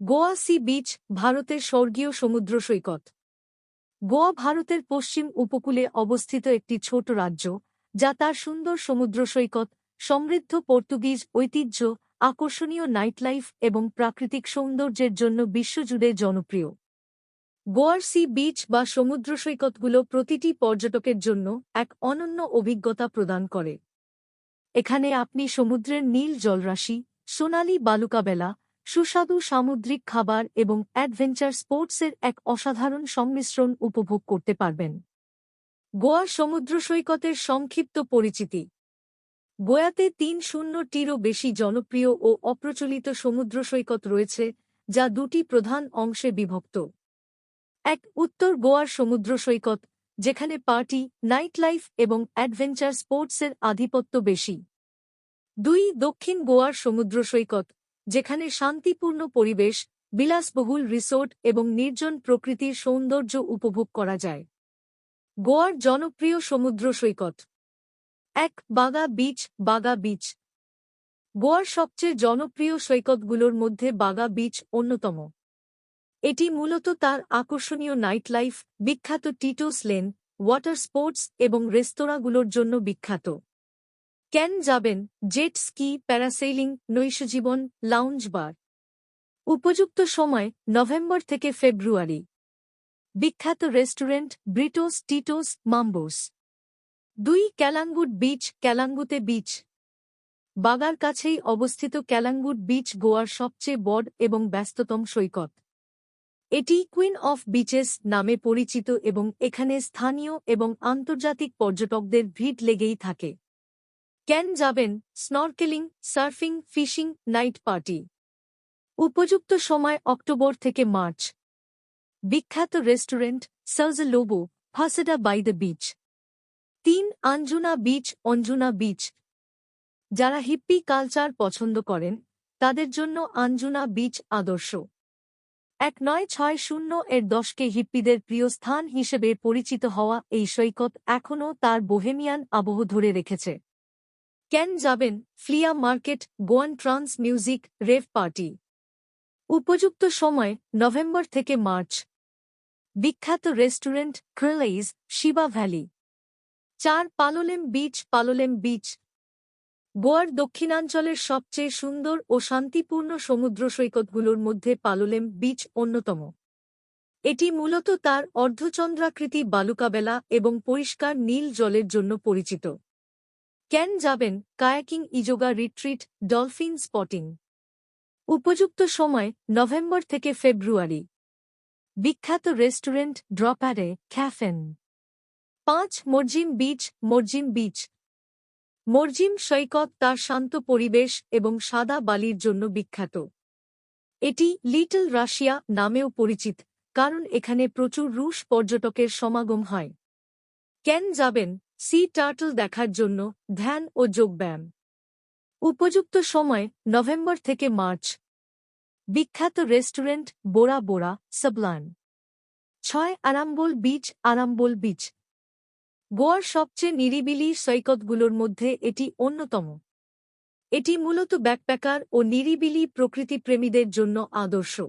Goa sea beach ভারতের স্বর্গীয় সমুদ্র সৈকত। গোয়া ভারতের পশ্চিম উপকূলে অবস্থিত একটি ছোট রাজ্য, যা তার সুন্দর সমুদ্র সৈকত, সমৃদ্ধ পর্তুগিজ ঐতিহ্য, আকর্ষণীয় নাইটলাইফ এবং প্রাকৃতিক সৌন্দর্যের জন্য বিশ্বজুড়ে জনপ্রিয়। গোয়ার সি বিচ বা সমুদ্র সৈকতগুলো প্রতিটি পর্যটকের জন্য এক অনন্য অভিজ্ঞতা প্রদান করে। এখানে আপনি সমুদ্রের নীল জলরাশি, সোনালি বালুকাবেলা সুস্বাদু সামুদ্রিক খাবার এবং অ্যাডভেঞ্চার স্পোর্টসের এক অসাধারণ সংমিশ্রণ উপভোগ করতে পারবেন। গোয়া সমুদ্র সৈকতের সংক্ষিপ্ত পরিচিতি। গোয়াতে তিন শূন্যটিরও বেশি জনপ্রিয় ও অপ্রচলিত সমুদ্র সৈকত রয়েছে, যা দুটি প্রধান অংশে বিভক্ত। এক উত্তর গোয়ার সমুদ্র সৈকত, যেখানে পার্টি, নাইটলাইফ এবং অ্যাডভেঞ্চার স্পোর্টসের আধিপত্য বেশি। দুই দক্ষিণ গোয়ার সমুদ্র সৈকত যেখানে শান্তিপূর্ণ পরিবেশ, বিলাসবহুল রিসোর্ট এবং নির্জন প্রকৃতির সৌন্দর্য উপভোগ করা যায়। গোয়ার জনপ্রিয় সমুদ্র সৈকত। এক বাগা বিচ বাগা বিচ। গোয়ার সবচেয়ে জনপ্রিয় সৈকতগুলোর মধ্যে বাগা বিচ অন্যতম। এটি মূলত তার আকর্ষণীয় নাইটলাইফ, বিখ্যাত টিটোস লেন, ওয়াটার স্পোর্টস এবং রেস্তোরাঁগুলোর জন্য বিখ্যাত। কেন যাবেন জেট স্কি, প্যারাসেইলিং, নৈশজীবন, লাউঞ্জ বার? উপযুক্ত সময়, নভেম্বর থেকে ফেব্রুয়ারি। বিখ্যাত রেস্টুরেন্ট, ব্রিটোস, টিটোস, মাম্বোস। দুই ক্যালাঙ্গুট বিচ, ক্যালাঙ্গুতে বিচ। বাগার কাছেই অবস্থিত ক্যালাঙ্গুট বিচ গোয়ার সবচেয়ে বড় এবং ব্যস্ততম সৈকত। এটি কুইন অফ বিচেস নামে পরিচিত এবং এখানে স্থানীয় এবং আন্তর্জাতিক পর্যটকদের ভিড় লেগেই থাকে। কেন যাবেন snorkelling, surfing, fishing, night party. উপযুক্ত সময় অক্টোবর থেকে মার্চ। বিখ্যাত রেস্টুরেন্ট সাউজ লোবো ফাসেডা বাই দ্য বিচ। তিন আঞ্জুনা বিচ, অঞ্জুনা বিচ। যারা হিপ্পি কালচার পছন্দ করেন, তাদের জন্য আঞ্জুনা বিচ আদর্শ। এক নয় ছয় শূন্য এর দশকে হিপ্পিদের প্রিয় স্থান হিসেবে পরিচিত হওয়া এই সৈকত এখনও তার বোহেমিয়ান আবহ ধরে রেখেছে। কেন যাবেন flea market, Goan trance music, rave party? উপযুক্ত সময়, নভেম্বর থেকে মার্চ। বিখ্যাত রেস্টুরেন্ট, ক্রেলাইজ, শিবা ভ্যালি। চার পালোলেম বিচ পালোলেম বিচ। গোয়ার দক্ষিণাঞ্চলের সবচেয়ে সুন্দর ও শান্তিপূর্ণ সমুদ্র সৈকতগুলোর মধ্যে পালোলেম বিচ অন্যতম। এটি মূলত তার অর্ধচন্দ্রাকৃতি বালুকাবেলা এবং পরিষ্কার নীল জলের জন্য পরিচিত। কেন যাবেন কায়াকিং ইজোগা রিট্রিট ডলফিন স্পটিং? উপযুক্ত সময় নভেম্বর থেকে ফেব্রুয়ারি। বিখ্যাত রেস্টুরেন্ট ড্রপ্যারে ক্যাফেন। পাঁচ মর্জিম বিচ মর্জিম বিচ। মর্জিম সৈকত তার শান্ত পরিবেশ এবং সাদা বালির জন্য বিখ্যাত। এটি লিটল রাশিয়া নামেও পরিচিত, কারণ এখানে প্রচুর রুশ পর্যটকের সমাগম হয়। কেন যাবেন সি টার্টল দেখার জন্য ধ্যান ও যোগব্যায়াম। উপযুক্ত সময় নভেম্বর থেকে মার্চ। বিখ্যাত রেস্টুরেন্ট বোরা বোরা সাবলান ছয় আরাম্বোল বিচ আরাম্বোল বিচ। গোয়ার সবচেয়ে নিরিবিলি সৈকতগুলোর মধ্যে এটি অন্যতম। এটি মূলত ব্যাকপ্যাকার ও নিরিবিলি প্রকৃতিপ্রেমীদের জন্য আদর্শ।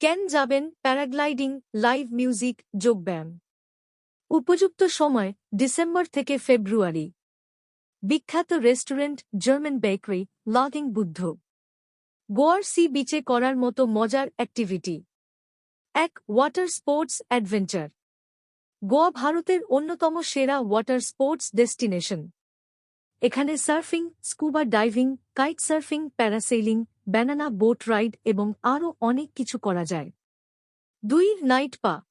কেন যাবেন প্যারাগ্লাইডিং, লাইভ মিউজিক, যোগব্যায়াম। উপযুক্ত সময়, ডিসেম্বর থেকে ফেব্রুয়ারি। বিখ্যাত রেস্টুরেন্ট, জার্মান বেকারি লগিং বুদ্ধ। গোয়ার সি বিচে করার মতো মজার অ্যাক্টিভিটি। এক ওয়াটার স্পোর্টস অ্যাডভেঞ্চার। গোয়া ভারতের অন্যতম সেরা ওয়াটার স্পোর্টস ডেস্টিনেশন। এখানে surfing, scuba diving, kite surfing parasailing banana, boat ride এবং আরও অনেক কিছু করা যায়। দুই নাইট পা